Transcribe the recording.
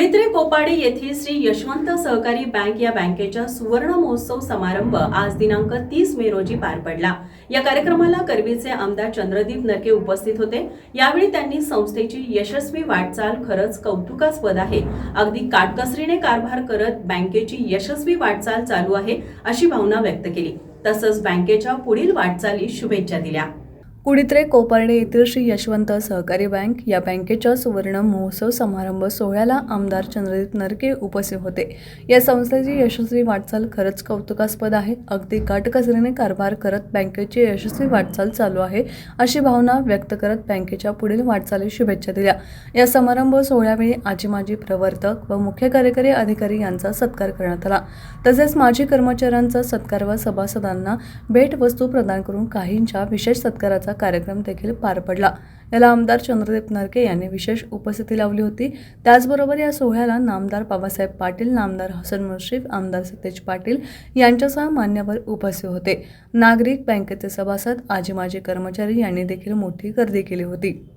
कुणीतरी कोपाडे येथील श्री यशवंत सहकारी बँक या बँकेच्या सुवर्ण महोत्सव समारंभ आज दिनांक तीस मे रोजी पार पडला. या कार्यक्रमाला करवीचे आमदार चंद्रदीप नरके उपस्थित होते. यावेळी त्यांनी संस्थेची यशस्वी वाटचाल खरंच कौतुकास्पद आहे. अगदी काटकसरीने कारभार करत बँकेची यशस्वी वाटचाल चालू आहे अशी भावना व्यक्त केली. तसंच बँकेच्या पुढील वाटचाली शुभेच्छा दिल्या. कुडित्रे कोपर्डे येथील श्री यशवंत सहकारी बँक या बँकेच्या सुवर्ण महोत्सव समारंभ सोहळ्याला आमदार चंद्रदीप नरके उपस्थित होते. या संस्थेची यशस्वी वाटचाल खरंच कौतुकास्पद आहे. अगदी काटकसरीने कारभार करत बँकेची यशस्वी वाटचाल चालू आहे अशी भावना व्यक्त करत बँकेच्या पुढील वाटचाली शुभेच्छा दिल्या. या समारंभ सोहळ्यावेळी आजी माजी प्रवर्तक व मुख्य कार्यकारी अधिकारी यांचा सत्कार करण्यात आला. तसेच माजी कर्मचाऱ्यांचा सत्कार व सभासदांना भेटवस्तू प्रदान करून काहींच्या विशेष सत्काराचा कार्यक्रम देखील पार पडला. याला आमदार चंद्रदीप नरके यांनी विशेष उपस्थिती लावली होती. त्याचबरोबर या सोहळ्याला नामदार बाबासाहेब पाटील नामदार हसन मुश्रीफ आमदार सतेज पाटील यांच्यासह मान्यवर उपस्थित होते. नागरिक बँकेचे सभासद आजी माजी कर्मचारी यांनी देखील मोठी गर्दी केली होती.